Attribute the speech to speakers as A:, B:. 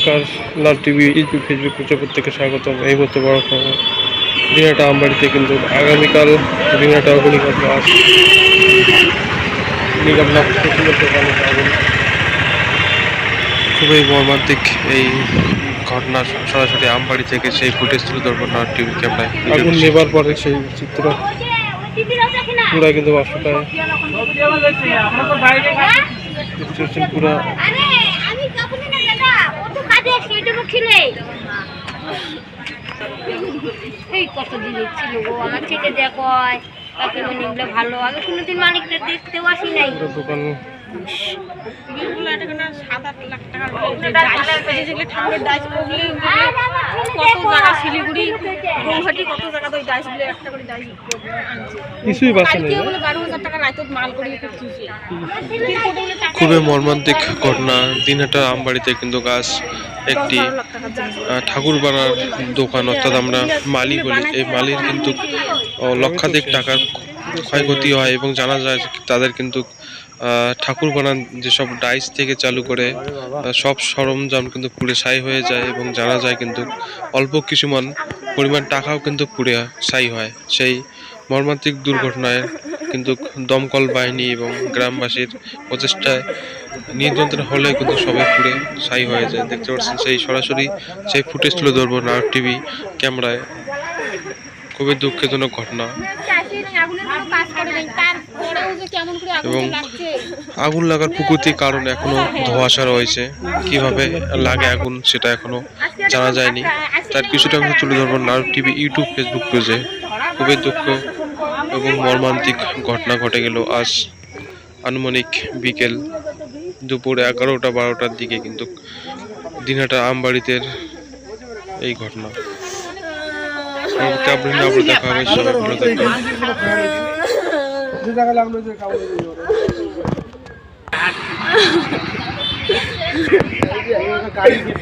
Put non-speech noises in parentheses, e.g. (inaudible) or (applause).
A: নমস্কার লাল TV YouTube Facebook পেজে প্রত্যেকে স্বাগতম। এই মুহূর্তে বড় খবর দিনাটা আমবাড়িতে কিন্তু আগামীকাল দিনাটা আছে অগ্নিকাণ্ড প্রচুর খুবই মর্মান্তিক এই ঘটনা সরাসরি আমবাড়ি থেকে সেই ফুটেজ তুলে ধরবো না টিভি ক্যামেরায় আগুন নেবার পরে সেই চিত্র পুরা। কিন্তু বাসটায় পুরা
B: এই। কত দিন ছিল গো, আমার থেকে দেখো কাকে নিলে ভালো আগে কোনোদিন মালিকটা দেখতেও আসি নাই।
A: খুবই মর্মান্তিক ঘটনা। দিনহাটা আমবাড়িতে কিন্তু গাছ একটি আহ, ঠাকুরপাড়ার দোকান অর্থাৎ আমরা মালি বলি। এই মালির কিন্তু লক্ষাধিক টাকার ক্ষয়ক্ষতি হয় এবং জানা যায় তাদের কিন্তু ঠাকুর বানান যেসব ডাইস থেকে চালু করে সব সরঞ্জাম কিন্তু পুড়ে ছাই হয়ে যায় এবং জানা যায় কিন্তু অল্প কিছুমান পরিমাণ টাকাও কিন্তু পুড়ে ছাই হয়। সেই মর্মান্তিক দুর্ঘটনায় কিন্তু দমকল বাহিনী এবং গ্রামবাসীর প্রচেষ্টায় নিয়ন্ত্রণ হলে কিন্তু সবাই পুড়ে ছাই হয়ে যায়। দেখতে পাচ্ছেন সেই সরাসরি সেই ফুটেজ তুলে ধরবো নার টিভি ক্যামেরায়। খুবই দুঃখজনক ঘটনা। এবং আগুন লাগার প্রকৃতির কারণ এখনও ধোঁয়াশা রয়েছে। কীভাবে লাগে আগুন সেটা এখনও জানা যায়নি। তার কিছুটা আমি তুলে ধরবো নার টিভি ইউটিউব ফেসবুক পেজে। খুবই দুঃখ এবং মর্মান্তিক ঘটনা ঘটে গেল আজ আনুমানিক বিকেল দুপুর এগারোটা বারোটার দিকে কিন্তু দিনহাটা আমবাড়িতে এই ঘটনা। আপডেট দেখা হবে সবাই ভালো থাকবেন।
C: যে জায়গা লাগল যে কাগজ (laughs) গাড়ি